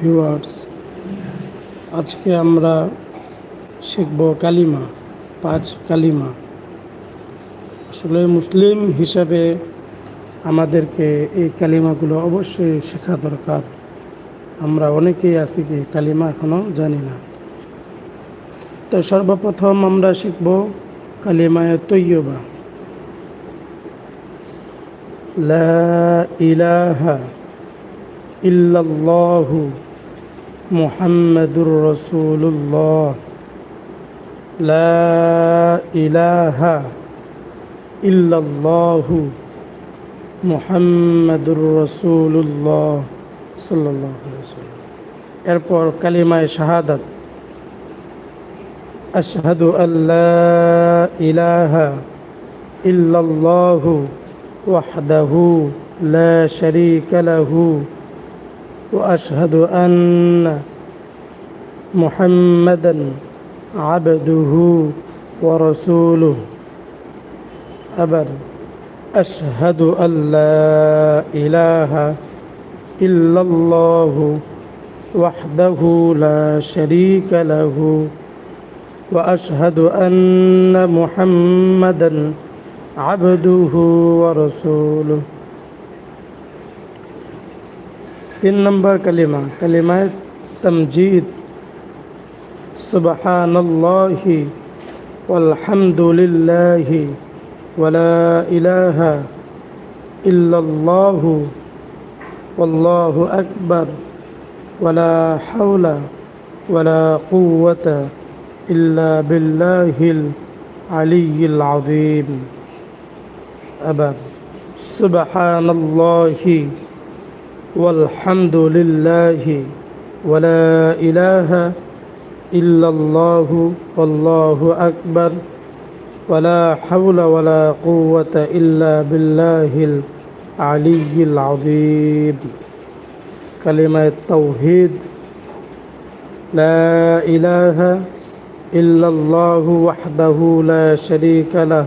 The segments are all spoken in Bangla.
ভিউয়ার্স আজকে আমরা শিখব কালিমা, পাঁচ কালিমা। আসলে মুসলিম হিসাবে আমাদেরকে এই কালিমাগুলো অবশ্যই শেখা দরকার। আমরা অনেকেই আছি কি কালিমা এখনও জানি না। তো সর্বপ্রথম আমরা শিখব কালিমায় তৈয়বা। লা ইলাহা ইল্লাল্লাহু মুহাম্মাদুর রাসূলুল্লাহ লা ইলাহা ইল্লাল্লাহু মুহাম্মাদুর রাসূলুল্লাহ সাল্লাল্লাহু আলাইহি ওয়াসাল্লাম এরপর কালিমায় শাহাদাত। আশহাদু আল্লা ইলাহা ইল্লাল্লাহু ওয়াহদাহু লা শারীকা লাহু وأشهد أن محمدا عبده ورسوله. ابر أشهد أن لا إله إلا الله وحده لا شريك له. وأشهد أن محمدا عبده ورسوله. তিন নম্বর কালিমা কালিমায় তমজিদ সুবহানাল্লাহি walhamdulillahi ولا إله إلا الله والله أكبر ولا حول ولا قوة إلا بالله العلي العظيم أبر سبحان الله والحمد لله ولا إله إلا الله والله أكبر ولا حول ولا قوة إلا بالله العلي العظيم. كلمة التوحيد لا إله إلا الله وحده لا شريك له.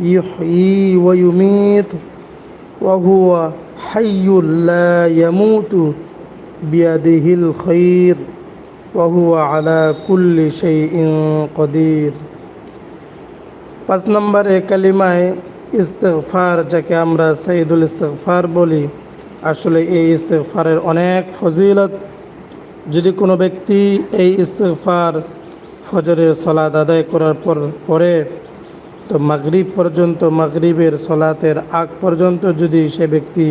يحيي ويميت وهو حي لا يموت بيده الخير وهو على كل شيء قدير পাঁচ নম্বরে কালিমায় ইস্তেগফার যাকে আমরা সঈদুল ইস্তেগফার বলি আসলে এই ইস্তেগফারের অনেক ফজিলত যদি কোনো ব্যক্তি এই ইস্তেগফার ফজরের সলাদ আদায় করার পর পরে তো মাগরিব পর্যন্ত মাগরিবের সলাতের আগ পর্যন্ত যদি সে ব্যক্তি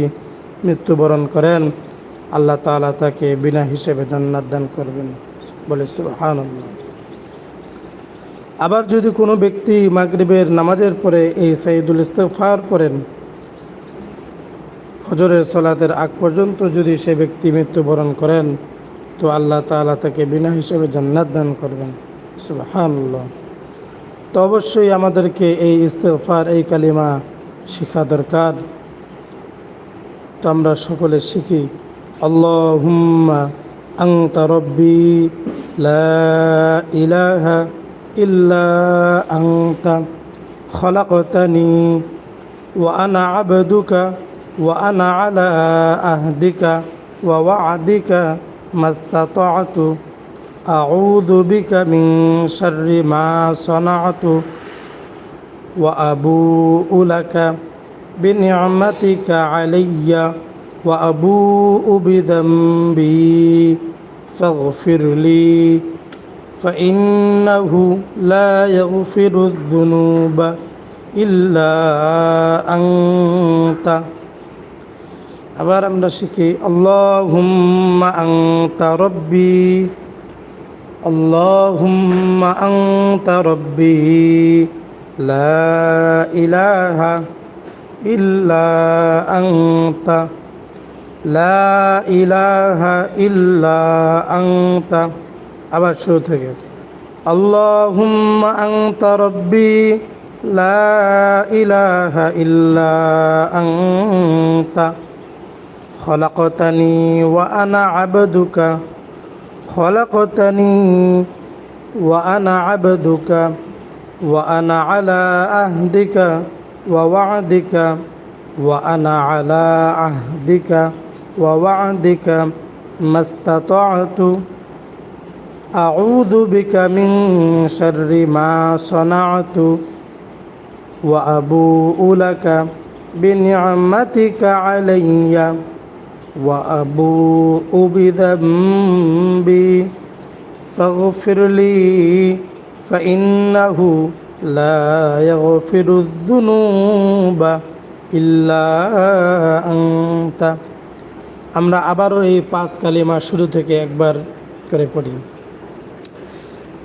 মৃত্যুবরণ করেন, আল্লাহ তালা তাকে বিনা হিসেবে জান্নাত দান করবেন। বলে সুহান আবার যদি কোনো ব্যক্তি মাগরিবের নামাজের পরে এই সাইদুল ইস্তফার করেন হজরের সলাতের আগ পর্যন্ত যদি সে ব্যক্তি মৃত্যুবরণ করেন, তো আল্লাহ তালা তাকে বিনা হিসেবে জান্নাত দান করবেন। সুবাহান্লাহ তো অবশ্যই আমাদেরকে এই ইস্তেফার এই কালিমা শেখা দরকার। তো আমরা সকলে শিখি, আল্লাহুম্মা আংতা রব্বি ইলাহা ইল্লা আংতা খলাকতানি আবদুকা ওয়া আনা আলা আহদিকা ওয়া ওয়াদিকা মাস্তাতাতু أعوذ بك من شر ما صنعت وأبوء لك بنعمتك علي وأبوء بذنبي فاغفر لي فإنه لا يغفر الذنوب إلا أنت أبارم نشكي اللهم أنت ربي اللهم أنت ربي لا إله إلا أنت লা ইলাহা ইল্লা আংতা আবার শুরু থেকে আল্লাহুম্মা আংতা রব্বি লা ইলাহা ইল্লা আংতা خلقتني وأنا عبدك خلقتني وأنا عبدك وأنا على عهدك ووعدك وأنا على عهدك ووعدك ما استطعت. أعوذ بك من شر ما صنعت وأبوء لك بنعمتك علي. وأبوء بذنبي فاغفر لي فإنه لا يغفر الذنوب إلا أنت আমরা আবারও এই পাঁচ কালিমা শুরু থেকে একবার করে পড়ি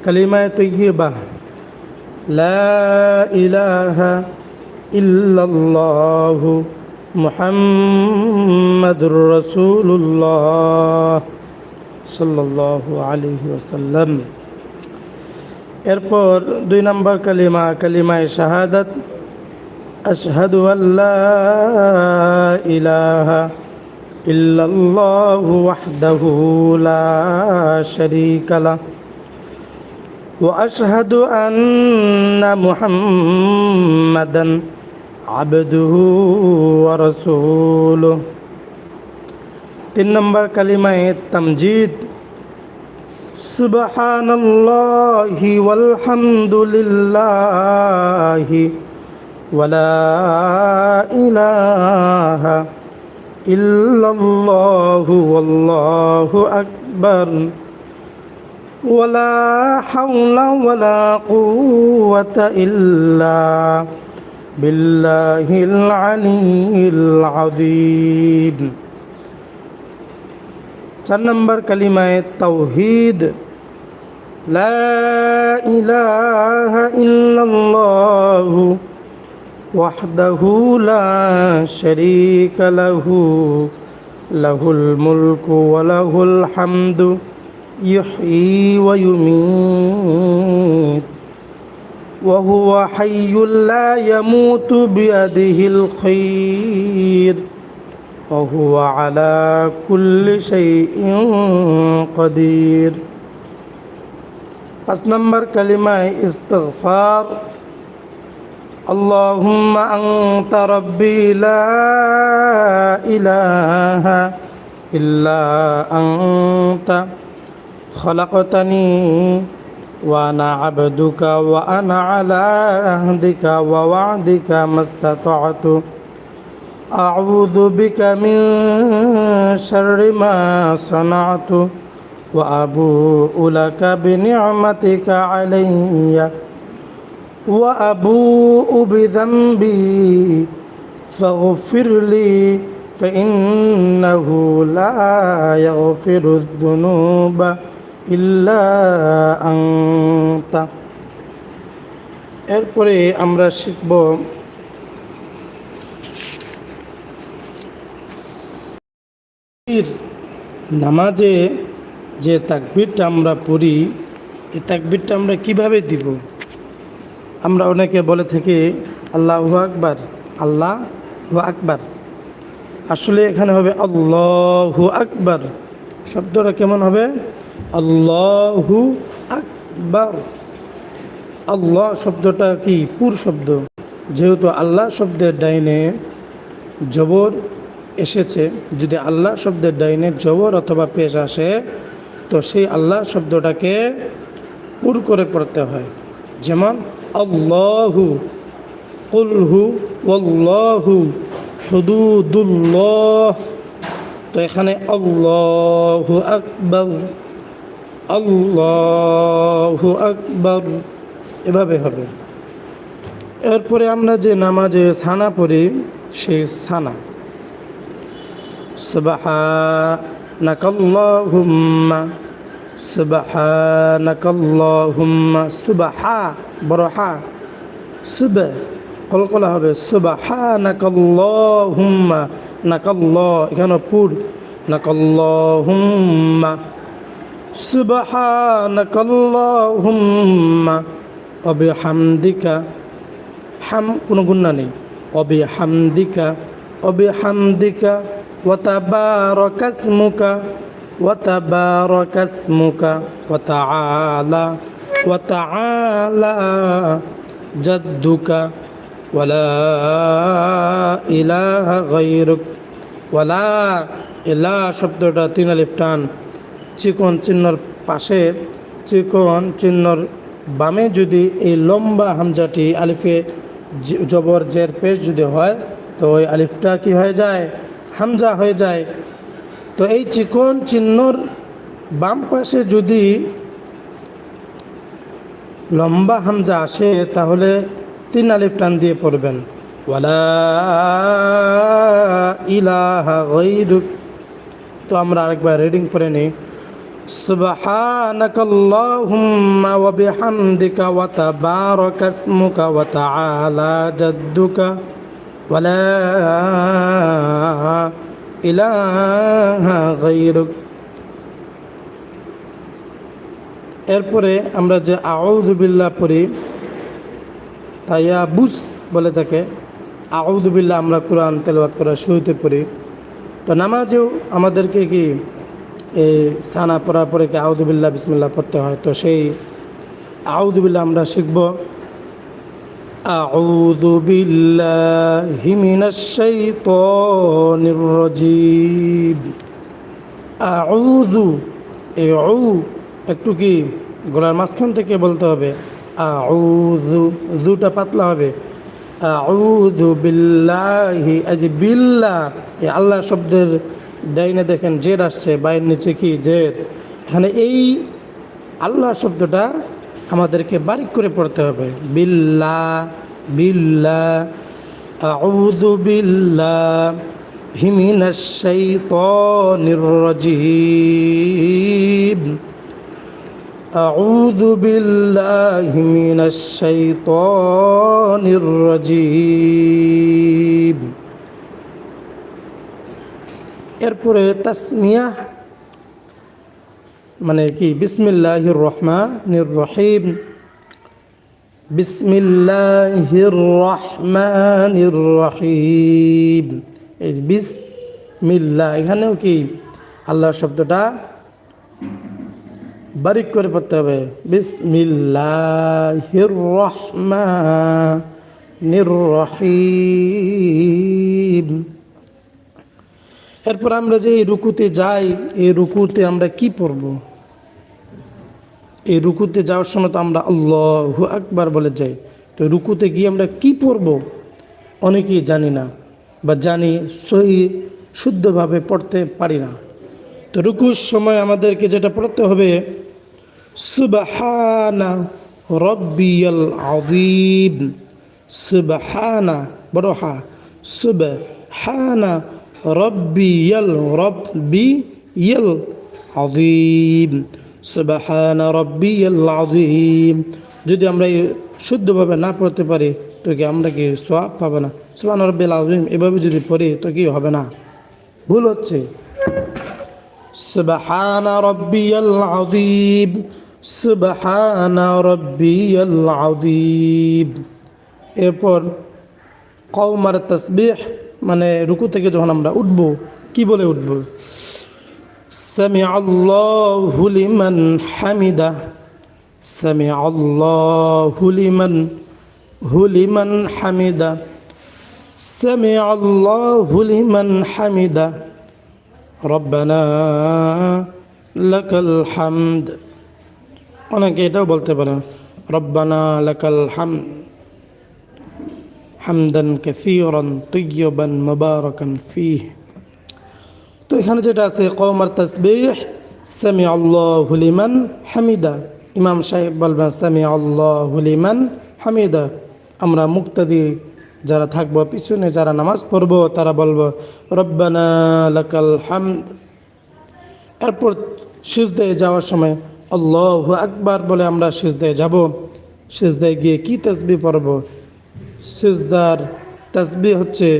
কালিমায় তৈবা লা ইলাহা ইল্লাল্লাহু মোহাম্মদুর রসুল্লাহ সাল্লাহ আলহি ওসাল্লাম এরপর দুই নম্বর কালিমা, কালিমায় শাহাদাত, আশহাদু আল্লাহ ইলাহা ইল্লাল্লাহু ওয়াহদাহু লা শারীকা লা ওয়া আশহাদু আন্না মুহাম্মাদান عبده ورسوله তিন নম্বর কালিমায় তামজিদ سبحان الله والحمد لله ولا إله إلا الله والله أكبر ولا حول ولا قوة إلا بالله بالله العلي العظيم. চার نمبر কালিমায় তৌহিদ لا إله إلا الله وحده لا شريك له له الملك وله الحمد يحيي ويميت وهو حي لا يموت بيده الخير وهو على كل شيء قدير পাঁচ নম্বর কালিমায় ইস্তগফার اللهم أنت ربي لا إله إلا أنت خلقتني وأنا عبدك وأنا على عهدك ووعدك ما استطعت. أعوذ بك من شر ما صنعت وأبوء لك بنعمتك علي وأبوء بذنبي فاغفر لي فإنه لا يغفر الذنوب. ইল্লা এরপরে আমরা শিখব নামাজে যে তাকবিরটা আমরা পড়ি এই তাকবিরটা আমরা কীভাবে দিব? আমরা অনেকে বলে থাকি, আল্লাহ আকবার আল্লাহ আকবার। আসলে এখানে হবে, আল্লাহু আকবার। শব্দটা কেমন হবে? আল্লাহু আকবার। আল্লাহ শব্দটা কি? পুর শব্দ। যেহেতু আল্লাহ শব্দের ডাইনে জবর এসেছে, যদি আল্লাহ শব্দের ডাইনে জবর অথবা পেশ আসে, তো সেই আল্লাহ শব্দটাকে পুর করে পড়তে হয়। যেমন, আল্লাহু, কুলহু ওল্লাহু হুদুদুল্লাহ। তো এখানে আল্লাহু আকবর। আল্লাহ আকবর। এভাবে হবে। এরপরে আমরা যে নামাজে সানা পড়ি, সেই সানা। সুবাহানাকাল্লাহুম্মা সুবাহানাকাল্লাহুম্মা, সুবাহা বড় হা সুব কলকলা হবে সুবাহানাকাল্লাহুম্মা নাকাল্লাহ এখানে পুর। নাকাল্লাহুম্মা। সুবাহানাকাল্লাহুম্মা, অবিহামদিকা, হাম, কোনো গুণা নেই। অবিহামদিকা অবিহামদিকা, ওয়াতাবারাকাসমুকা ওয়াতাবারাকাসমুকা, ওয়াতাআলা ওয়াতাআলা, জাদ্দুকা, ওয়ালা ইলাহা গায়রুক, ওয়ালা ইলা শব্দটা তিন আলিফ টান চিকন চিহ্নর পাশে, চিকন চিহ্নর বামে যদি এই লম্বা হামজাটি আলিফে জবর জের পেশ যদি হয়, তো ওই আলিফটা কি হয়ে যায়? হামজা হয়ে যায়। তো এই চিকন চিহ্নর বাম পাশে যদি লম্বা হামজা আসে, তাহলে তিন আলিফ টান দিয়ে পড়বেন। ওয়ালা ইলাহা গায়রুক। তো আমরা আরেকবার রিডিং করে নিই। سبحانك اللهم وبحمدك وتبارك اسمك وتعالى جدك ولا إله غيرك এরপরে আমরা যে আউদুবিল্লাহ পড়ি তাইয়া বুঝ বলে থাকে আউদুবিল্লাহ আমরা কোরআন তেলবাদ করার শুরুতে পড়ি তো নামাজেও আমাদেরকে কি এই সানা পড়ার পরে কি আউদুবিল্লাহ বিসমিল্লাহ পড়তে হয় তো সেই আউদুবিল্লাহ আমরা শিখব أعوذ بالله من الشيطان الرجيم أعوذ এউ একটু কি গলার মাঝখান থেকে বলতে হবে আউযু জুটা পাতলা হবে আউযু বিল্লাহি আজ বিল্লাহ এই আল্লাহ শব্দের ডাইনে দেখেন জের আসছে, বাইর নিচে কি জের? এখানে এই আল্লাহ শব্দটা আমাদেরকে বারিক করে পড়তে হবে। বিল্লা বিল্লা, আউযু বিল্লাহ হিমিনাশ শাইতানির এরপরে তাসমিয়া মানে কি, বিসমিল্লাহির রহমানির রহিম, বিসমিল্লাহির রহমানির রহিম। এই বিসমিল্লাহ এখানেও কি আল্লাহ শব্দটা বারিক করে পড়তে হবে। বিসমিল্লাহির রহমানির রহিম। এরপর আমরা যে এই রুকুতে যাই, এই রুকুতে আমরা কি পড়ব? এই রুকুতে যাওয়ার সময় তো আমরা আল্লাহ আকবার বলে যাই। তো রুকুতে গিয়ে আমরা কি পড়ব? অনেকেই জানি না বা জানি সহি শুদ্ধভাবে পড়তে পারি না। তো রুকুর সময় আমাদেরকে যেটা পড়তে হবে, সুবহানা রব্বিয়াল আযীম। সুবহানা, বড় হা। সুবহানা রব্বিয়াল রব্বিয়াল আদিম সুবাহান রব্বিয়াল আদিম যদি আমরা শুদ্ধভাবে না পড়তে পারি, তো কি আমরা কি সোয়াব পাবো না? সোহান রব্বিল আদিম এভাবে যদি পড়ি, তো কি হবে না? ভুল হচ্ছে। সুবাহান রব্বিয়াল আদিম সুবহান রব্বিয়াল আদিম এরপর কৌমার তসবিহ। মানে রুকু থেকে যখন আমরা উঠব, কি বলে উঠব? সামি আল্লাহ লিমান হামিদা। সামি আল্লাহ লিমান হুলিমান হামিদা। সামি আল্লাহ লিমান হামিদা। রব্বানা লাকাল হামদ। অনেকে এটাও বলতে পারে রব্বানা লাকাল হাম হামদান কাসীরান তৈয়বান মুবারাকান ফিহ। তো এখানে যেটা আছে, কওমার তাসবিহ সামি আল্লাহু লিমান হামিদা। ইমাম সাহেব বলবেন সামি আল্লাহু লিমান হামিদা। আমরা মুক্তাদি যারা থাকব, পিছনে যারা নামাজ পড়ব, তারা বলব, রব্বানা লাকাল হামদ। এরপর সিজদায় যাওয়ার সময় আল্লাহ আকবার বলে আমরা সিজদায় যাব। সিজদায় গিয়ে কি তসবি পড়ব? সিজদার তাসবি হচ্ছে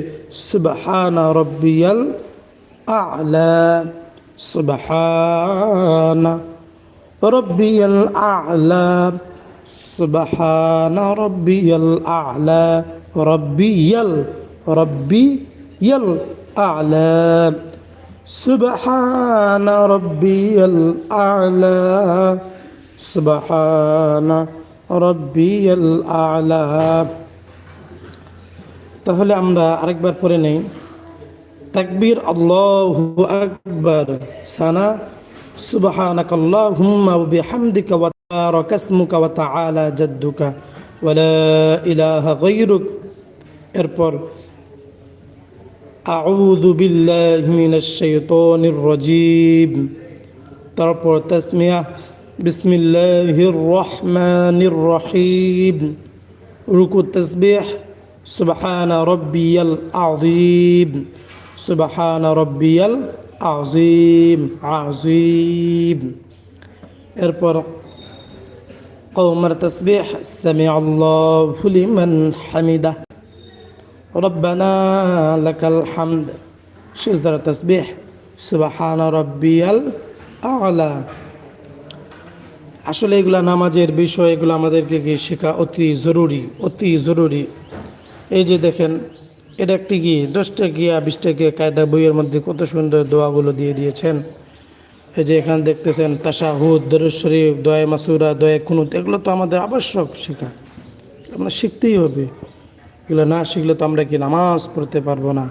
সুবহানা রব্বিয়াল আ'লা সুবহানা রব্বিয়াল আ'লা সুবহানা রব্বিয়াল আ'লা রব্বিয়াল রব্বিয়াল আ'লা سبحان ربي الأعلى سبحان ربي الأعلى তাহলে আমরা আরেকবার পড়ে নেই তাকবীর আল্লাহু আকবার সানা সুবহানাক আল্লাহুম্মা ওয়া বিহামদিকা ওয়া তাবারাকা ইসমুকা ওয়া তাআলা জাদ্দুকা ওয়া লা ইলাহা গায়রুক এরপর أعوذ بالله من الشيطان الرجيم তারপর তাসমিয়া বিসমিল্লাহির রহমানির রহিম রুকু তাসবিহ সুবাহান রব্বিয়াল আজিম সুবাহান রব্বিয়াল আজিম আজিম এরপর কৌমার তসবিহ সামি আল্লাহু লিমান হামিদা। রব্বানা লাকাল হামদ। সিজদার তসবিহ, সুবাহান রব্বিয়াল আসলে এগুলা নামাজের বিষয়, এগুলো আমাদেরকে শেখা অতি জরুরি অতি জরুরি। এই যে দেখেন, এটা একটি কি দশটা গিয়া, বিশটা গিয়া কায়দা বইয়ের মধ্যে কত সুন্দর দোয়াগুলো দিয়ে দিয়েছেন। এই যে এখানে দেখতেছেন, তাশাহুদ, দরুদ শরীফ দয়া মাসুরা দয়া কুনুত, এগুলো তো আমাদের আবশ্যক শেখা। আমরা শিখতেই হবে। এগুলো না শিখলে তো আমরা কি নামাজ পড়তে পারব না?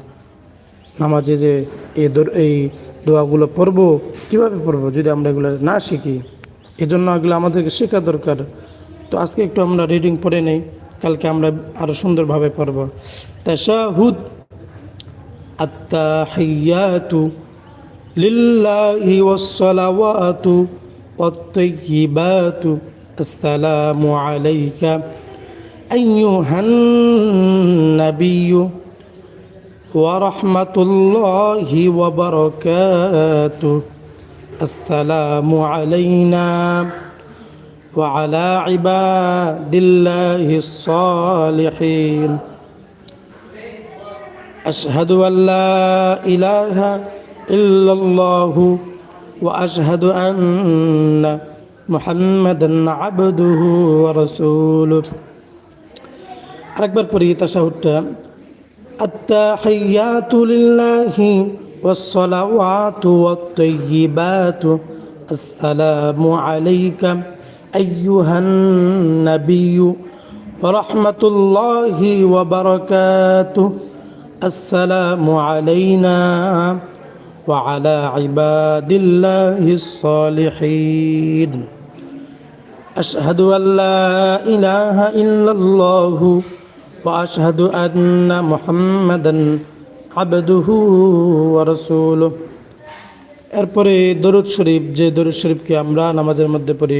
নামাজে যে এই এই দোয়াগুলো পড়ব, কীভাবে পড়ব যদি আমরা এগুলো না শিখি? এজন্য এগুলো আমাদেরকে শেখা দরকার। তো আজকে একটু আমরা রিডিং পড়ে নেই। কালকে আমরা আরও সুন্দরভাবে পড়ব তাশাহুদ التحيات لله والصلوات والطيبات السلام عليك أيها النبي ورحمة الله وبركاته السلام علينا وعلى عباد الله الصالحين. أشهد أن لا إله إلا الله وأشهد أن محمدا عبده ورسوله. أكبر بري تشهد التحيات لله والصلوات والطيبات. السلام عليك أيها النبي ورحمة الله وبركاته السلام علينا وعلى عباد الله الصالحين أشهد أن لا إله إلا الله وأشهد أن محمدا عبده ورسوله এরপরে দরুদ শরীফ যে দরুদ শরীফকে আমরা নামাজের মধ্যে পড়ি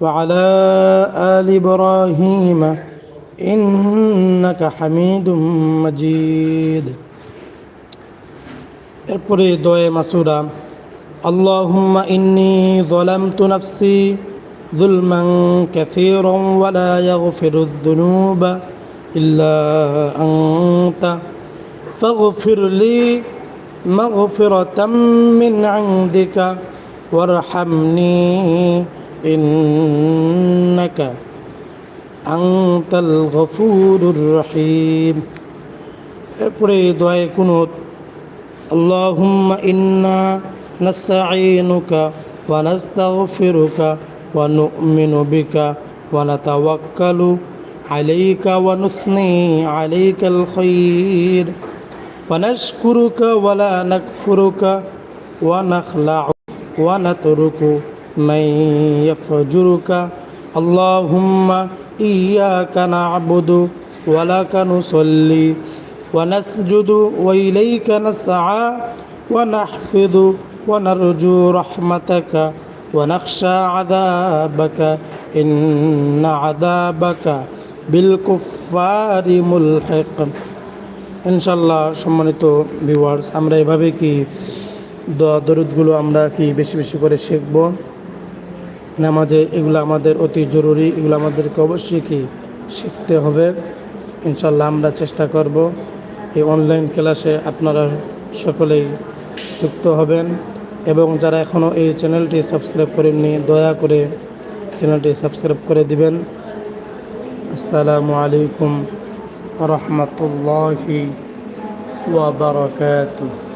وعلى آل إبراهيم إنك حميد مجيد এরপরে দয়ে মাসুরা اللهم إني ظلمت نفسي ظلما كثيرا ولا يغفر الذنوب إلا أنت فاغفر لي مغفرة من عندك وارحمني إنك أنت الغفور الرحيم এরপরে দোয়ায় কুনুত اللهم إنا نستعينك ونستغفرك ونؤمن بك ونتوكل عليك ونثني عليك الخير ونشكرك ولا نكفرك ونخلع ونترك من يفجرك اللهم إياك نعبد ولك نصلي ونسجد وإليك نسعى ونحفظ ونرجو رحمتك ونخشى عذابك إن عذابك بالكفار ملحق ইনশাল্লাহ সম্মানিত ভিউয়ার্স আমরা এভাবে কি দোয়া দরুদগুলো আমরা কি বেশি বেশি করে শিখব নামাজে এগুলো আমাদের অতি জরুরি, এগুলো আমাদেরকে অবশ্যই কি শিখতে হবে। ইনশাল্লাহ আমরা চেষ্টা করব এই অনলাইন ক্লাসে আপনারা সকলেই যুক্ত হবেন এবং যারা এখনও এই চ্যানেলটি সাবস্ক্রাইব করেননি, দয়া করে চ্যানেলটি সাবস্ক্রাইব করে দিবেন। আসসালামু আলাইকুম রহমতুল্লাহি ওয়া বারাকাতুহু।